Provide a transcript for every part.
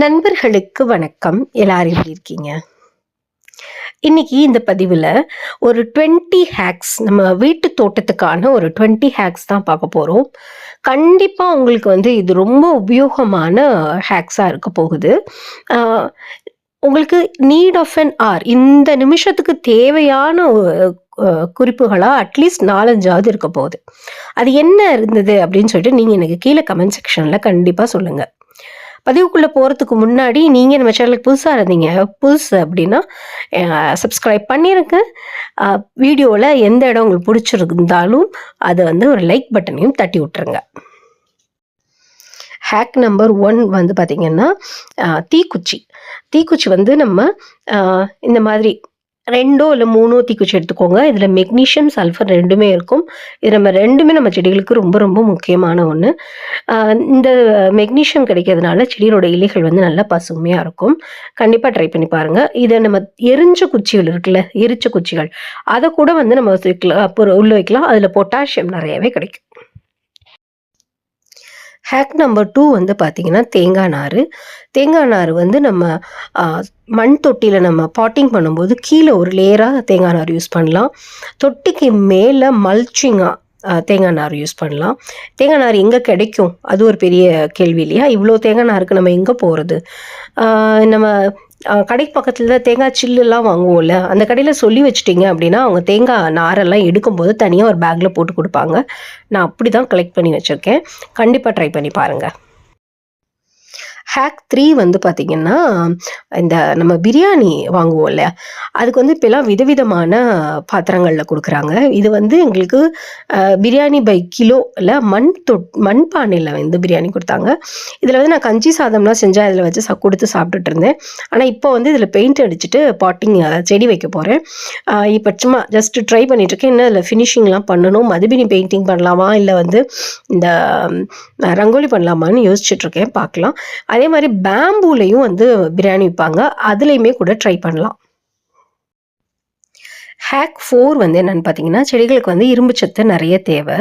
நண்பர்களுக்கு வணக்கம். எல்லாரும் எப்படி இருக்கீங்க? இன்னைக்கு இந்த பதிவில் ஒரு டுவெண்ட்டி ஹேக்ஸ் நம்ம வீட்டு தோட்டத்துக்கான ஒரு டுவெண்ட்டி ஹேக்ஸ் தான் பார்க்க போகிறோம் கண்டிப்பாக உங்களுக்கு வந்து இது ரொம்ப உபயோகமான ஹேக்ஸாக இருக்க போகுது. உங்களுக்கு நீட் ஆஃப் அன் ஆர் இந்த நிமிஷத்துக்கு தேவையான குறிப்புகளாக அட்லீஸ்ட் நாலஞ்சாவது இருக்க போகுது. அது என்ன இருந்தது அப்படின்னு சொல்லிட்டு நீங்கள் எனக்கு கீழே கமெண்ட் செக்ஷனில் கண்டிப்பாக சொல்லுங்கள் பதிவுக்குள்ளே போகிறதுக்கு முன்னாடி நீங்கள் நம்ம சேனலுக்கு புதுசாக இருந்தீங்க புதுசு அப்படின்னா சப்ஸ்கிரைப் பண்ணியிருக்கேன் வீடியோவில் எந்த இடம் உங்களுக்கு பிடிச்சிருந்தாலும் அதை வந்து ஒரு லைக் பட்டனையும் தட்டி விட்டுருங்க. ஹேக் நம்பர் ஒன் வந்து பார்த்திங்கன்னா தீக்குச்சி. தீக்குச்சி வந்து நம்ம இந்த மாதிரி ரெண்டோ இல்லை மூணோ தீக்குச்சி எடுத்துக்கோங்க. இதில் மெக்னீஷியம் சல்ஃபர் ரெண்டுமே இருக்கும். இது நம்ம ரெண்டுமே நம்ம செடிகளுக்கு ரொம்ப ரொம்ப முக்கியமான ஒன்று இந்த மெக்னீஷியம் கிடைக்கிறதுனால செடியோட இலைகள் வந்து நல்லா பசுமையாக இருக்கும். கண்டிப்பாக ட்ரை பண்ணி பாருங்கள் இதை நம்ம எரிஞ்ச குச்சிகள் இருக்குல்ல எரிச்ச குச்சிகள் அதை கூட வந்து நம்ம வைக்கலாம் அப்புறம் உள்ள வைக்கலாம். அதில் பொட்டாசியம் நிறையவே கிடைக்கும். ஹேக் நம்பர் டூ வந்து பார்த்தீங்கன்னா தேங்காய் நார் தேங்காய் நார் வந்து நம்ம மண் தொட்டியில் நம்ம பாட்டிங் பண்ணும்போது கீழே ஒரு லேயராக தேங்காய் நார் யூஸ் பண்ணலாம். தொட்டிக்கு மேலே மல்ச்சிங்காக தேங்காய் நார் யூஸ் பண்ணலாம். தேங்காய் நார் எங்கே கிடைக்கும்? அது ஒரு பெரிய கேள்வி இல்லையா? இவ்வளோ தேங்காய் நாருக்கு நம்ம எங்கே போகிறது நம்ம கடைக்கு பக்கத்தில் தான் தேங்காய் சில்லுலாம் வாங்குவோம்ல அந்த கடையில் சொல்லி வச்சிட்டிங்க அப்படின்னா அவங்க தேங்காய் நாரெல்லாம் எடுக்கும்போது தனியாக ஒரு பேக்கில் போட்டு கொடுப்பாங்க. நான் அப்படி தான் கலெக்ட் பண்ணி வச்சுருக்கேன். கண்டிப்பாக ட்ரை பண்ணி பாருங்கள் ஹேக் த்ரீ வந்து பார்த்திங்கன்னா இந்த நம்ம பிரியாணி வாங்குவோம் இல்லையா அதுக்கு வந்து இப்போலாம் விதவிதமான பாத்திரங்களில் கொடுக்குறாங்க. இது வந்து எங்களுக்கு பிரியாணி பை கிலோ இல்லை மண் தொட் மண் பானையில் வந்து பிரியாணி கொடுத்தாங்க. இதில் வந்து நான் கஞ்சி சாதம்லாம் செஞ்சால் அதில் வச்சு சா கொடுத்து சாப்பிட்டுட்டு இருந்தேன். ஆனால் இப்போ வந்து இதில் பெயிண்ட் அடிச்சுட்டு பாட்டிங் செடி வைக்க போகிறேன் இப்போ சும்மா ஜஸ்ட் ட்ரை பண்ணிட்டுருக்கேன் இன்னும் இதில் ஃபினிஷிங்லாம் பண்ணணும்? மதுபினி பெயிண்டிங் பண்ணலாமா? இல்லை வந்து இந்த ரங்கோலி பண்ணலாமான்னு யோசிச்சுட்ருக்கேன் பார்க்கலாம். அது அதே மாதிரி பேம்பூலையும் வந்து பிரியாணி விற்பாங்க அதுலேயுமே கூட ட்ரை பண்ணலாம். ஹேக் ஃபோர் வந்து என்னென்னு பார்த்தீங்கன்னா செடிகளுக்கு வந்து இரும்பு சத்து நிறைய தேவை.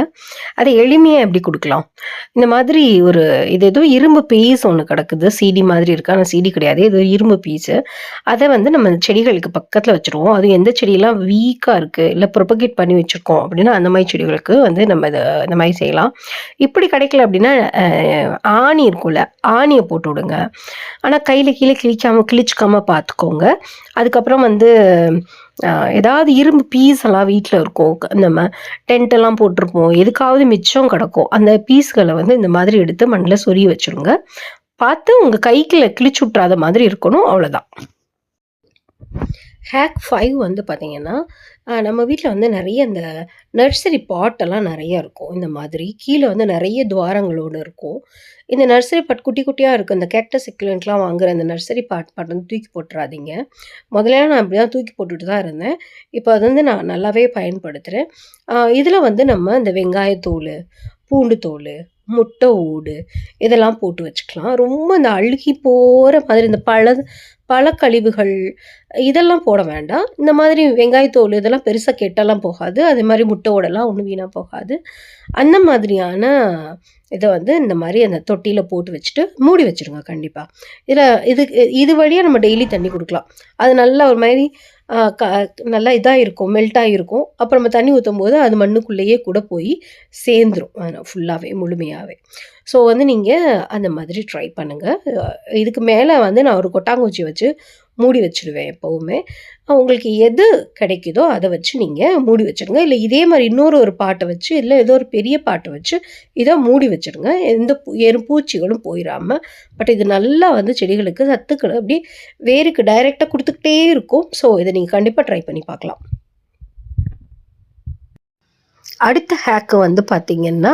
அதை எளிமையாக எப்படி கொடுக்கலாம்? இந்த மாதிரி ஒரு இது ஏதோ இரும்பு பீஸ் ஒன்று கிடக்குது. சீடி மாதிரி இருக்கா. ஆனால் சீடி கிடையாது. இது இரும்பு பீஸு. அதை வந்து நம்ம செடிகளுக்கு பக்கத்தில் வச்சுருவோம். அது எந்த செடியெல்லாம் வீக்காக இருக்குது இல்லை ப்ரொபகேட் பண்ணி வச்சுருக்கோம் அப்படின்னா அந்த மாதிரி செடிகளுக்கு வந்து நம்ம இதை இந்த மாதிரி செய்யலாம். இப்படி கிடைக்கல அப்படின்னா ஆணி இருக்கும்ல ஆணியை போட்டு விடுங்க. ஆனால் கையில் கீழே கிழிக்காமல் கிழிச்சிக்காமல் பார்த்துக்கோங்க அதுக்கப்புறம் வந்து ஏதாவது இரும்பு பீஸ் எல்லாம் வீட்டில் இருக்கும். நம்ம டென்ட் எல்லாம் போட்டிருப்போம். எதுக்காவது மிச்சம் கிடக்கும். அந்த பீஸ்களை வந்து இந்த மாதிரி எடுத்து மண்ணில் சொறி வச்சிருங்க. பார்த்து உங்கள் கைக்குள்ள கிழிச்சு விட்றாத மாதிரி இருக்கணும். அவ்வளோதான் ஹேக் ஃபைவ் வந்து பார்த்தீங்கன்னா நம்ம வீட்டில் வந்து நிறைய இந்த நர்சரி பாட்டெல்லாம் நிறைய இருக்கும். இந்த மாதிரி கீழே வந்து நிறைய துவாரங்களோடு இருக்கும். இந்த நர்சரி பாட் குட்டி குட்டியாக இருக்கும். இந்த கேக்டஸ் எக்லண்ட்லாம் வாங்குற இந்த நர்சரி பாட் பாட் வந்து தூக்கி போட்டுறாதீங்க. முதல்ல நான் அப்படி தான் தூக்கி போட்டுட்டு தான் இருந்தேன். இப்போ அது வந்து நான் நல்லாவே பயன்படுத்துகிறேன் இதில் வந்து நம்ம இந்த வெங்காயத்தோல் பூண்டு தோல் முட்டை ஓடு இதெல்லாம் போட்டு வச்சுக்கலாம். ரொம்ப இந்த அழுகி போகிற மாதிரி இந்த பழ பழக்கழிவுகள் இதெல்லாம் போட வேண்டாம். இந்த மாதிரி வெங்காயத்தோல் இதெல்லாம் பெருசாக கெட்டெல்லாம் போகாது. அதே மாதிரி முட்டை ஓடெல்லாம் ஒன்றும் வீணாக போகாது. அந்த மாதிரியான இதை வந்து இந்த மாதிரி அந்த தொட்டியில் போட்டு வச்சுட்டு மூடி வச்சுருங்க கண்டிப்பாக இதில் இது இது வழியாக நம்ம டெய்லி தண்ணி கொடுக்கலாம். அது நல்லா ஒரு மாதிரி க நல்லா இதாக இருக்கும் மெல்ட்டாக இருக்கும் அப்புறம் நம்ம தண்ணி ஊற்றும் போது அது மண்ணுக்குள்ளேயே கூட போய் சேர்ந்துரும். ஃபுல்லாகவே முழுமையாகவே ஸோ வந்து நீங்கள் அந்த மாதிரி ட்ரை பண்ணுங்கள் இதுக்கு மேலே வந்து நான் ஒரு கொட்டாங்குச்சி வச்சு மூடி வச்சுருவேன் எப்போவுமே. உங்களுக்கு எது கிடைக்குதோ அதை வச்சு நீங்கள் மூடி வச்சிடுங்க இல்லை இதே மாதிரி இன்னொரு ஒரு பாட்டை வச்சு இல்லை ஏதோ ஒரு பெரிய பாட்டை வச்சு இதை மூடி வச்சிடுங்க எந்த பூ எறும் பூச்சிகளும் போயிடாமல் பட் இது நல்லா வந்து செடிகளுக்கு சத்துக்களை அப்படி வேருக்கு டைரெக்டாக கொடுத்துக்கிட்டே இருக்கும். ஸோ இதை நீங்கள் கண்டிப்பாக ட்ரை பண்ணி பார்க்கலாம். அடுத்த ஹேக்கு வந்து பார்த்திங்கன்னா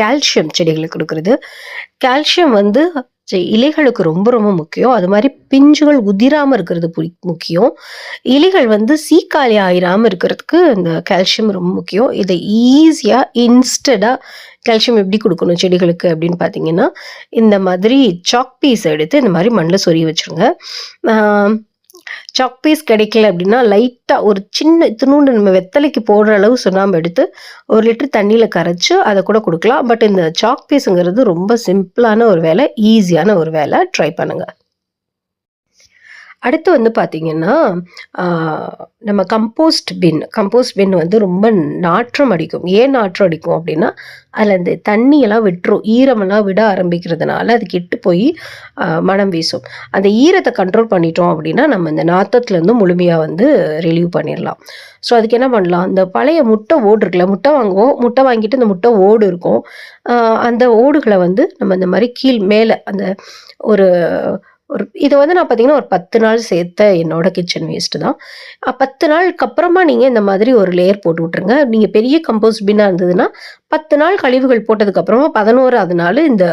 கால்சியம் செடிகளுக்கு கொடுக்குறது. கால்சியம் வந்து இலைகளுக்கு ரொம்ப ரொம்ப முக்கியம். அது மாதிரி பிஞ்சுகள் உதிராமல் இருக்கிறது முக்கியம். இலைகள் வந்து சீக்காளி ஆயிராமல் இருக்கிறதுக்கு இந்த கால்சியம் ரொம்ப முக்கியம். இதை ஈஸியாக இன்ஸ்டடாக கால்சியம் எப்படி கொடுக்கணும் செடிகளுக்கு அப்படின்னு பார்த்தீங்கன்னா இந்த மாதிரி சாக் பீஸ் எடுத்து இந்த மாதிரி மண்ணில் சொறி வச்சுருங்க. சாக் பீஸ் கிடைக்கல அப்படின்னா லைட்டாக ஒரு சின்ன இத்தினூண்டு நம்ம வெத்தலைக்கு போடுற அளவு சுண்ணாம்பு எடுத்து ஒரு லிட்டர் தண்ணியில் கரைச்சி அதை கூட கொடுக்கலாம். பட் இந்த சாக் பீஸுங்கிறது ரொம்ப சிம்பிளான ஒரு வேலை ஈஸியான ஒரு வேலை. ட்ரை பண்ணுங்கள் அடுத்து வந்து பார்த்திங்கன்னா நம்ம கம்போஸ்ட் பின் கம்போஸ்ட் பின் வந்து ரொம்ப நாற்றம் அடிக்கும். ஏன் நாற்றம் அடிக்கும் அப்படின்னா அதில் இந்த தண்ணியெல்லாம் விட்டுரும். ஈரமெல்லாம் விட ஆரம்பிக்கிறதுனால, அது கெட்டு போய் மனம் மணம் வீசும். அந்த ஈரத்தை கண்ட்ரோல் பண்ணிட்டோம் அப்படின்னா நம்ம இந்த நாத்தத்துலேருந்து முழுமையாக வந்து ரிலீவ் பண்ணிடலாம் ஸோ அதுக்கு என்ன பண்ணலாம், இந்த பழைய முட்டை ஓடு இருக்குல்ல, முட்டை வாங்குவோம். முட்டை வாங்கிட்டு இந்த முட்டை ஓடு இருக்கும். அந்த ஓடுகளை வந்து நம்ம இந்த மாதிரி கீழ் மேலே அந்த ஒரு ஒரு இது வந்து நான் பார்த்தீங்கன்னா, ஒரு 10 நாள் சேர்த்த என்னோட கிச்சன் வேஸ்ட் தான். பத்து நாளுக்கு அப்புறமா நீங்கள் இந்த மாதிரி ஒரு லேயர் போட்டு விட்ருங்க நீங்கள் பெரிய கம்போஸ்ட் பின்னாக இருந்ததுன்னா, 10 நாள் கழிவுகள் போட்டதுக்கப்புறமா பதினோரு அதனால இந்த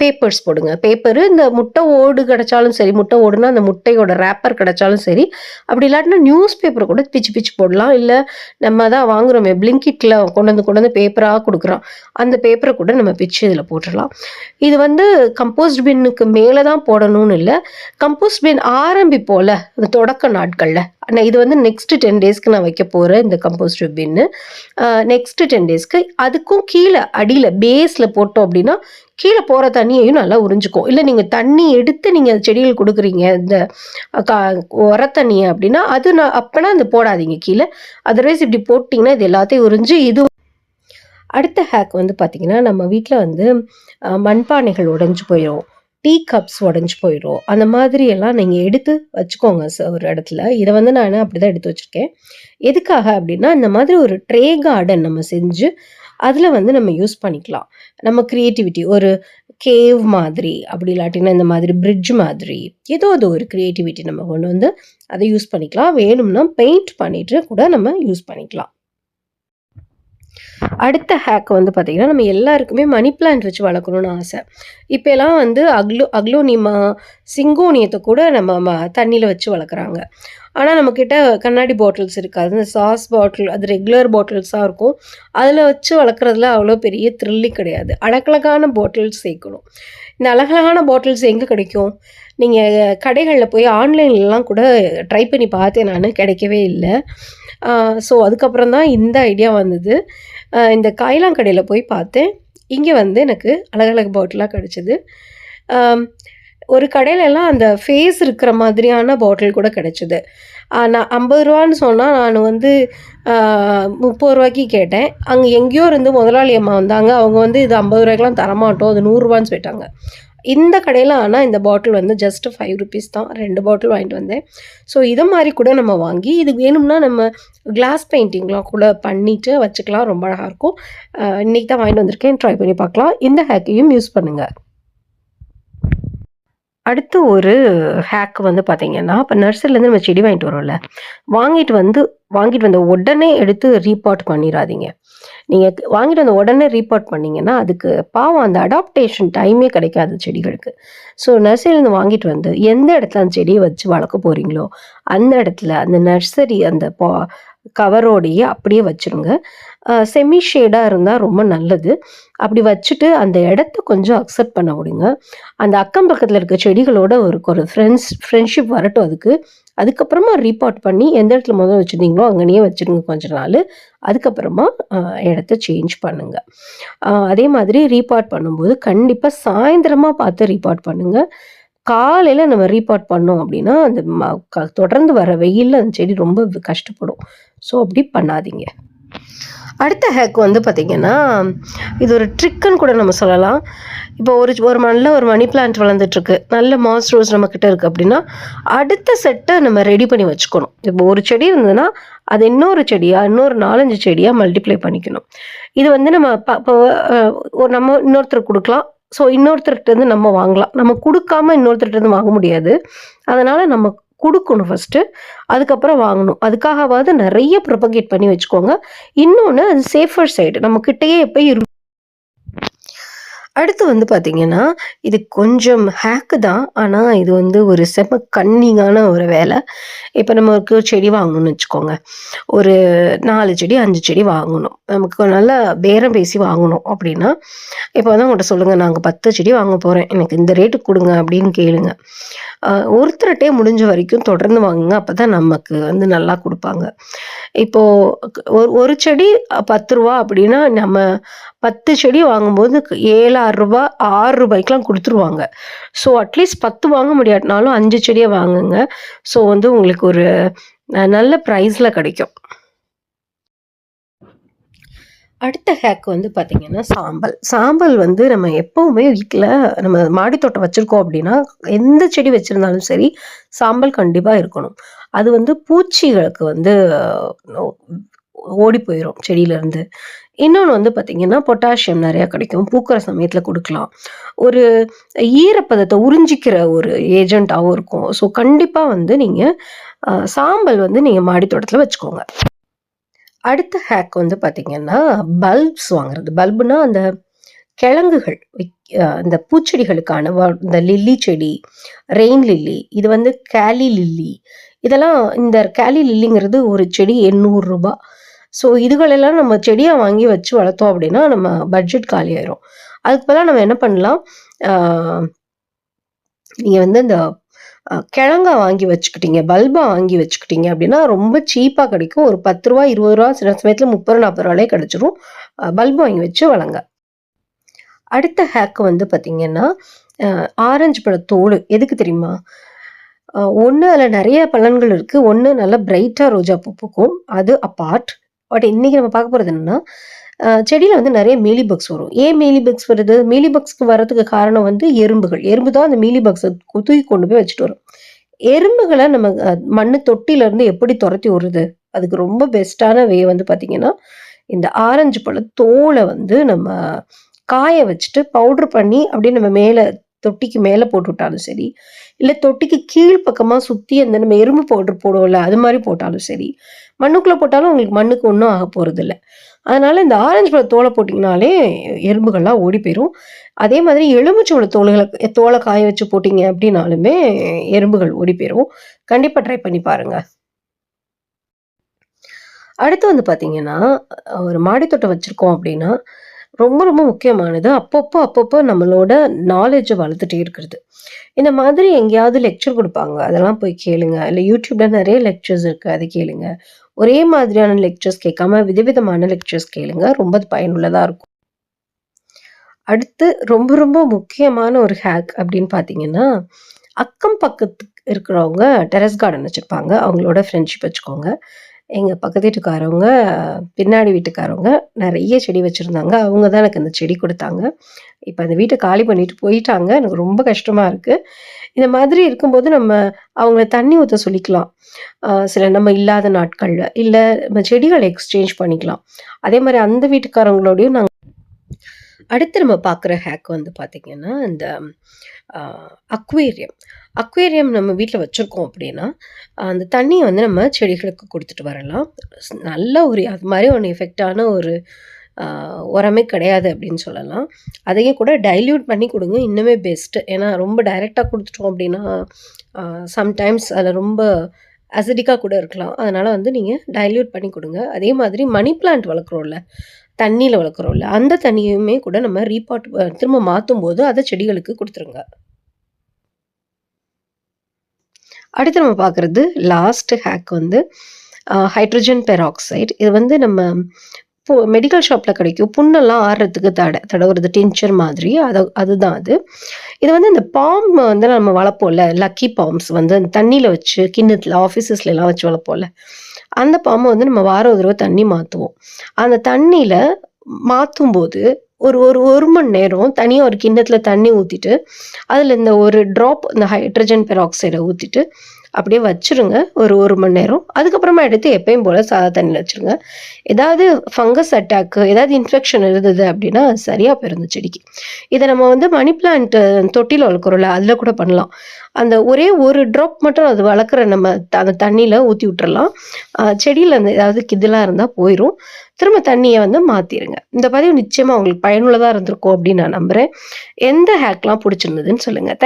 பேப்பர்ஸ் போடுங்க. பேப்பரு இந்த முட்டை ஓடு கிடைச்சாலும் சரி, முட்டை ஓடுனா அந்த முட்டையோட ரேப்பர் கிடைச்சாலும் சரி, அப்படி இல்லாட்டினா நியூஸ் பேப்பர் கூட பிச்சு பிச்சு போடலாம். இல்லை நம்ம தான் வாங்குகிறோமே பிளிங்கிட்டில் கொண்டு வந்து கொண்டு வந்து பேப்பராக கொடுக்குறோம் அந்த பேப்பரை கூட நம்ம பிச்சு இதில் போட்டுடலாம் இது வந்து கம்போஸ்ட் பின்னுக்கு மேலே தான் போடணும்னு இல்லை கம்போஸ்ட் பின் ஆரம்பிப்போம்ல, இந்த தொடக்க நாட்கள்ல. நான் இது வந்து நெக்ஸ்ட் 10 டேஸ்க்கு நான் வைக்க போறேன் இந்த கம்போஸ்ட் பின்னு. நெக்ஸ்ட் 10 டேஸ்க்கு அதுக்கும் கீழே அடியில் பேஸ்ல போட்டோம் அப்படின்னா கீழே போற தண்ணியையும் நல்லா உறிஞ்சிக்கும் இல்லை நீங்க தண்ணி எடுத்து நீங்க செடிகள் கொடுக்குறீங்க இந்த க ஒர தண்ணிய அது நான் அப்போனா அந்த போடாதீங்க கீழே அதர்வைஸ் இப்படி போட்டீங்கன்னா, இது எல்லாத்தையும் உறிஞ்சு இது அடுத்த ஹேக் வந்து பார்த்திங்கன்னா நம்ம வீட்டில் வந்து மண்பானைகள் உடைஞ்சு போயிடும் டீ கப்ஸ் உடஞ்சி போயிடும் அந்த மாதிரி எல்லாம் நீங்கள் எடுத்து வச்சுக்கோங்க சார் ஒரு இடத்துல. இதை வந்து நான் அப்படி தான் எடுத்து வச்சுருக்கேன் எதுக்காக அப்படின்னா இந்த மாதிரி ஒரு ட்ரே கார்டன் நம்ம செஞ்சு, அதில் வந்து நம்ம யூஸ் பண்ணிக்கலாம். நம்ம க்ரியேட்டிவிட்டி ஒரு கேவ் மாதிரி, அப்படி இல்லாட்டினா இந்த மாதிரி பிரிட்ஜ் மாதிரி, ஏதோ அது ஒரு க்ரியேட்டிவிட்டி நம்ம கொண்டு வந்து அதை யூஸ் பண்ணிக்கலாம். வேணும்னா பெயிண்ட் பண்ணிட்டு கூட நம்ம யூஸ் பண்ணிக்கலாம். அடுத்த ஹேக் வந்து பார்த்திங்கன்னா நம்ம எல்லாருக்குமே மணி பிளான்ட் வச்சு வளர்க்கணும்னு ஆசை. இப்போலாம் வந்து அக்லோ அக்லோனிமா, சிங்கோனியத்தை கூட நம்ம ம வச்சு வளர்க்குறாங்க. ஆனால் நம்மக்கிட்ட கண்ணாடி பாட்டில்ஸ் இருக்காது. இந்த சாஸ் பாட்டில் அது ரெகுலர் பாட்டில்ஸாக இருக்கும். அதில் வச்சு வளர்க்குறதுல அவ்வளோ பெரிய த்ரில்லி கிடையாது. அழகழகான பாட்டில்ஸ் சேர்க்கணும். இந்த அழகழகான பாட்டில்ஸ் எங்கே கிடைக்கும்? நீங்கள் கடைகளில் போய் ஆன்லைன்லலாம் கூட ட்ரை பண்ணி பார்த்தேன் நான் கிடைக்கவே இல்லை ஸோ அதுக்கப்புறம் தான் இந்த ஐடியா வந்தது. இந்த காய்லாங்கடையில் போய் பார்த்தேன். இங்கே வந்து எனக்கு அழகழகு பாட்டிலாக கிடைச்சது. ஒரு கடையிலலாம் அந்த ஃபேஸ் இருக்கிற மாதிரியான பாட்டில் கூட கிடச்சிது நான் ஐம்பது ரூபான்னு சொன்னால் நான் வந்து முப்பது ரூபாய்க்கு கேட்டேன். அங்கே எங்கேயோ இருந்து முதலாளி அம்மா வந்தாங்க. அவங்க வந்து இது ஐம்பது ரூபாய்க்கெலாம் தரமாட்டோம். அது நூறுரூவான்னு சொல்லிட்டாங்க. இந்த கடையில் ஆனால் இந்த பாட்டில் வந்து ஜஸ்ட் ஃபைவ் ருபீஸ் தான். ரெண்டு பாட்டில் வாங்கிட்டு வந்தேன். ஸோ இதை மாதிரி கூட நம்ம வாங்கி, இது வேணும்னா நம்ம கிளாஸ் பெயிண்டிங்லாம் கூட பண்ணிவிட்டு வச்சுக்கலாம். ரொம்ப அழகாக இருக்கும். இன்றைக்கி தான் வாங்கிட்டு வந்திருக்கேன். ட்ரை பண்ணி பார்க்கலாம். இந்த ஹேக்கையும் யூஸ் பண்ணுங்கள் அடுத்து ஒரு ஹேக் வந்து பார்த்தீங்கன்னா, இப்போ நர்சரிலேருந்து நம்ம செடி வாங்கிட்டு வரோம்ல, வாங்கிட்டு வந்து வாங்கிட்டு வந்த உடனே எடுத்து ரீபாட் பண்ணிடாதீங்க நீங்கள் வாங்கிட்டு வந்த உடனே ரீபாட் பண்ணிங்கன்னா அதுக்கு பாவம் அந்த அடாப்டேஷன் டைமே கிடைக்காது செடிகளுக்கு. ஸோ நர்சரிலேருந்து வாங்கிட்டு வந்து எந்த இடத்துல அந்த செடியை வச்சு வளர்க்க போகிறீங்களோ அந்த இடத்துல அந்த நர்சரி அந்த பா கவரோடையே அப்படியே வச்சுருங்க. செமி ஷேடாக இருந்தால் ரொம்ப நல்லது. அப்படி வச்சுட்டு அந்த இடத்த கொஞ்சம் அக்செப்ட் பண்ண விடுங்க. அந்த அக்கம் பக்கத்தில் இருக்க செடிகளோட ஒரு ஒரு ஃப்ரெண்ட்ஸ் ஃப்ரெண்ட்ஷிப் வரட்டும் அதுக்கு. அதுக்கப்புறமா ரீபாட் பண்ணி எந்த இடத்துல முதல்ல வச்சிருந்தீங்களோ, அங்கேயே வச்சுருங்க கொஞ்ச நாள் அதுக்கப்புறமா இடத்த சேஞ்ச் பண்ணுங்க. அதே மாதிரி ரீபாட் பண்ணும்போது கண்டிப்பாக சாயந்தரமாக பார்த்து ரீபாட் பண்ணுங்கள் காலையில் நம்ம ரீபாட் பண்ணோம் அப்படின்னா, அந்த ம க தொடர்ந்து வர வெயிலில் அந்த செடி ரொம்ப கஷ்டப்படும். ஸோ அப்படி பண்ணாதீங்க. அடுத்த ஹேக் வந்து பார்த்தீங்கன்னா, இது ஒரு ட்ரிக்குன்னு கூட நம்ம சொல்லலாம். இப்போ ஒரு ஒரு நல்ல ஒரு மணி பிளான்ட் வளர்ந்துட்டுருக்கு. நல்ல மாஸ் ரோஸ் நம்மக்கிட்ட இருக்குது அப்படின்னா, அடுத்த செட்டை நம்ம ரெடி பண்ணி வச்சுக்கணும். இப்போ ஒரு செடி இருந்ததுன்னா, அது இன்னொரு செடியாக இன்னொரு நாலஞ்சு செடியாக மல்டிப்ளை பண்ணிக்கணும். இது வந்து நம்ம ப இப்போ ஒரு நம்ம இன்னொருத்தருக்கு கொடுக்கலாம் ஸோ இன்னொருத்தர்ட்டருந்து நம்ம வாங்கலாம். நம்ம கொடுக்காம இன்னொருத்தர்ட்டருந்து வாங்க முடியாது. அதனால நம்ம கொடுக்கணும் ஃபஸ்ட்டு அதுக்கப்புறம் வாங்கணும். அதுக்காகவாவது நிறைய ப்ரொபகேட் பண்ணி வச்சுக்கோங்க. இன்னொன்று அது சேஃபர் சைடு. நம்ம கிட்டேயே எப்போ அடுத்து வந்து பார்த்தீங்கன்னா, இது கொஞ்சம் ஹேக்கு தான். ஆனால் இது வந்து ஒரு செம கன்னிங்கான ஒரு வேலை இப்போ நம்ம நமக்கு செடி வாங்கணும்னு வச்சுக்கோங்க. ஒரு நாலு செடி, அஞ்சு செடி வாங்கணும். நமக்கு நல்லா பேரம் பேசி வாங்கணும் அப்படின்னா, இப்போ வந்து உங்கள்கிட்ட சொல்லுங்கள் நாங்கள் பத்து செடி வாங்க போகிறேன் எனக்கு இந்த ரேட்டு கொடுங்க அப்படின்னு கேளுங்க. அ முடிஞ்ச வரைக்கும் தொடர்ந்து வாங்குங்க. அப்போ தான் நமக்கு வந்து நல்லா கொடுப்பாங்க இப்போ ஒரு ஒரு செடி பத்து ரூபா அப்படின்னா, நம்ம பத்து செடி வாங்கும்போது ஏழாயிரம் ரூபாய் ஆறு ரூபாய்க்குலாம் கொடுத்துருவாங்க. ஸோ அட்லீஸ்ட் பத்து வாங்க முடியாட்டினாலும் அஞ்சு செடியை வாங்குங்க. ஸோ வந்து உங்களுக்கு ஒரு நல்ல ப்ரைஸில் கிடைக்கும். அடுத்த ஹேக் வந்து பார்த்தீங்கன்னா சாம்பல். சாம்பல் வந்து நம்ம எப்போவுமே வீட்டில் நம்ம மாடி தோட்டம் வச்சுருக்கோம் அப்படின்னா எந்த செடி வச்சுருந்தாலும் சரி சாம்பல் கண்டிப்பாக இருக்கணும். அது வந்து பூச்சிகளுக்கு வந்து ஓடி போயிடும் செடியிலேருந்து. இன்னொன்று வந்து பார்த்திங்கன்னா பொட்டாசியம் நிறையா கிடைக்கும். பூக்கிற சமயத்தில் கொடுக்கலாம். ஒரு ஈரப்பதத்தை உறிஞ்சிக்கிற ஒரு ஏஜெண்ட்டாகவும் இருக்கும். ஸோ கண்டிப்பாக வந்து நீங்கள் சாம்பல் வந்து நீங்கள் மாடி தோட்டத்தில் வச்சுக்கோங்க. அடுத்த ஹேக் வந்து பார்த்தீங்கன்னா பல்ப்ஸ் வாங்குறது. பல்புனா அந்த கிழங்குகள் இந்த பூச்செடிகளுக்கான வ- இந்த லில்லி செடி ரெயின் லில்லி இது வந்து கேலி லில்லி இதெல்லாம் இந்த கேலி லில்லிங்கிறது ஒரு செடி எண்ணூறு ரூபாய். ஸோ இதுகளெல்லாம் நம்ம செடியாக வாங்கி வச்சு வளர்த்தோம் அப்படின்னா நம்ம பட்ஜெட் காலியாயிரும். அதுக்கு பதிலாக நம்ம என்ன பண்ணலாம்? நீங்கள் வந்து இந்த கிழங்கா வாங்கி வச்சுக்கிட்டீங்க பல்பா வாங்கி வச்சுக்கிட்டீங்க அப்படின்னா ரொம்ப சீப்பாக கிடைக்கும். ஒரு பத்து ரூபா இருபது ரூபா சில சமயத்தில் முப்பது ரூபா நாற்பது ரூபாலே கிடைச்சிரும். பல்பு வாங்கி வச்சு வளங்க. அடுத்த ஹேக் வந்து பார்த்தீங்கன்னா ஆரஞ்சு பழ தோல் எதுக்கு தெரியுமா? ஒன்று அதில் நிறைய பலன்கள் இருக்குது ஒன்று நல்லா பிரைட்டாக ரோஜா பூ பூக்கும். அது அப்பார்ட் பட் இன்றைக்கி நம்ம பார்க்க போகிறது என்னென்னா செடியில் வந்து நிறைய மீலி பக்ஸ் வரும். ஏன் மீலி பக்ஸ் வருது? மீலி பக்ஸ்க்கு வரதுக்கு காரணம் வந்து எறும்புகள். எறும்பு தான் அந்த மீலி பக்ஸை தூக்கி கொண்டு போய் வச்சுட்டு வரும். எறும்புகளை நம்ம மண்ணு தொட்டிலேருந்து எப்படி துரத்தி விடுறது? அதுக்கு ரொம்ப பெஸ்ட்டான வே வந்து பார்த்திங்கன்னா இந்த ஆரஞ்சு பழ தோலை வந்து நம்ம காய வச்சுட்டு பவுடர் பண்ணி அப்படியே நம்ம மேலே தொட்டிக்கு மேலே போட்டு விட்டாலும் சரி இல்லை தொட்டிக்கு கீழ் பக்கமாக சுற்றி அந்த நம்ம எறும்பு பவுடர் போடுவோம்ல அது மாதிரி போட்டாலும் சரி மண்ணுக்குள்ளே போட்டாலும் உங்களுக்கு மண்ணுக்கு ஒன்றும் ஆக போகிறதில்ல அதனால இந்த ஆரஞ்சு பழ தோலை போட்டிங்கனாலே எறும்புகள்லாம் ஓடி போயிடும் அதே மாதிரி எலுமிச்சோட தோள்களை தோலை காய வச்சு போட்டிங்க அப்படின்னாலுமே எறும்புகள் ஓடி போயிடும் கண்டிப்பாக ட்ரை பண்ணி பாருங்க. அடுத்து வந்து பார்த்தீங்கன்னா ஒரு மாடித்தோட்டம் வச்சுருக்கோம் அப்படின்னா ரொம்ப ரொம்ப முக்கியமானது அப்பப்போ அப்பப்போ நம்மளோட நாலேஜை வளர்த்துட்டே இருக்கிறது. இந்த மாதிரி எங்கேயாவது லெக்சர் கொடுப்பாங்க. அதெல்லாம் போய் கேளுங்க. இல்லை யூடியூப்ல நிறைய லெக்சர்ஸ் இருக்குது அதை கேளுங்க. ஒரே மாதிரியான லெக்சர்ஸ் கேட்காம விதவிதமான லெக்சர்ஸ் கேளுங்க. ரொம்ப பயனுள்ளதாக இருக்கும். அடுத்து ரொம்ப ரொம்ப முக்கியமான ஒரு ஹேக் அப்படின்னு பார்த்தீங்கன்னா அக்கம் பக்கத்துக்கு இருக்கிறவங்க டெரஸ் கார்டன் வச்சுருப்பாங்க. அவங்களோட ஃப்ரெண்ட்ஷிப் வச்சுக்கோங்க. எங்கள் பக்கத்து வீட்டுக்காரவங்க பின்னாடி வீட்டுக்காரவங்க நிறைய செடி வச்சுருந்தாங்க. அவங்க தான் எனக்கு அந்த செடி கொடுத்தாங்க. இப்போ அந்த வீட்டை காலி பண்ணிட்டு போயிட்டாங்க. எனக்கு ரொம்ப கஷ்டமாக இருக்குது இந்த மாதிரி இருக்கும்போது நம்ம அவங்கள தண்ணி ஊற்ற சொல்லிக்கலாம். சில நம்ம இல்லாத நாட்களில் இல்லை நம்ம செடிகளை எக்ஸ்சேஞ்ச் பண்ணிக்கலாம். அதே மாதிரி அந்த வீட்டுக்காரங்களோடையும் நாங்கள் அடுத்து நம்ம பார்க்குற ஹேக் வந்து பார்த்திங்கன்னா இந்த அக்வேரியம். அக்வேரியம் நம்ம வீட்டில் வச்சுருக்கோம் அப்படின்னா அந்த தண்ணியை வந்து நம்ம செடிகளுக்கு கொடுத்துட்டு வரலாம். நல்ல ஒரு அது மாதிரி ஒன்று எஃபெக்டான ஒரு உரமே கிடையாது அப்படின்னு சொல்லலாம். அதையும் கூட டைல்யூட் பண்ணி கொடுங்க. இன்னுமே பெஸ்ட்டு ஏன்னா ரொம்ப டைரெக்டாக கொடுத்துட்டோம் அப்படின்னா சம்டைம்ஸ் அதில் ரொம்ப அசிடிக்காக கூட இருக்கலாம். அதனால் வந்து நீங்கள் டைல்யூட் பண்ணி கொடுங்க. அதே மாதிரி மணி பிளான்ட் வளர்க்குறோம்ல தண்ணியில் வளர்க்குறோம்ல அந்த தண்ணியுமே கூட நம்ம ரீபாட் திரும்ப மாற்றும் போது அதை செடிகளுக்கு கொடுத்துருங்க. அடுத்து நம்ம பார்க்குறது லாஸ்ட் ஹேக் வந்து ஹைட்ரஜன் பெராக்சைடு இது வந்து நம்ம மெடிக்கல் ஷாப்பில் கிடைக்கும். புண்ணெல்லாம் ஆடுறதுக்கு தட தடவுறது டின்ச்சர் மாதிரி. அதை அதுதான் அது. இது வந்து இந்த பாம் வந்து நம்ம வளர்ப்போம்ல லக்கி பாம்ஸ் வந்து அந்த தண்ணியில் வச்சு கிண்ணத்தில் ஆஃபீஸஸ்லாம் வச்சு வளர்ப்போம்ல. அந்த பாம்பை வந்து நம்ம வாரம் ஒரு தடவை தண்ணி மாற்றுவோம் அந்த தண்ணியில் மாற்றும் போது ஒரு ஒரு ஒரு மணி நேரம் தனியாக ஒரு கிண்ணத்தில் தண்ணி ஊற்றிட்டு அதில் இந்த ஒரு ட்ராப் இந்த ஹைட்ரஜன் பெராக்சைடை ஊற்றிட்டு அப்படியே வச்சிருங்க. ஒரு ஒரு மணி நேரம். அதுக்கப்புறமா எடுத்து எப்பயும் போல் சாதா தண்ணியில் வச்சிருங்க. ஏதாவது ஃபங்கஸ் அட்டாக்கு ஏதாவது இன்ஃபெக்ஷன் இருந்தது அப்படின்னா அது சரியாக போயிருந்த செடிக்கு. இதை நம்ம வந்து மணி பிளான்ட் தொட்டியில் வளர்க்குறோம்ல அதில் கூட பண்ணலாம். அந்த ஒரே ஒரு ட்ராப் மட்டும் அது வளர்க்குற நம்ம அந்த தண்ணியில் ஊற்றி விட்டுறலாம். செடியில் அந்த ஏதாவது இதெல்லாம் இருந்தால் போயிடும் திரும்ப தண்ணியை வந்து மாற்றிடுங்க இந்த பதிவு நிச்சயமாக உங்களுக்கு பயனுள்ளதாக இருந்திருக்கும் அப்படின்னு நான் நம்புகிறேன் எந்த ஹேக்லாம் பிடிச்சிருந்ததுன்னு சொல்லுங்கள் தேங்க்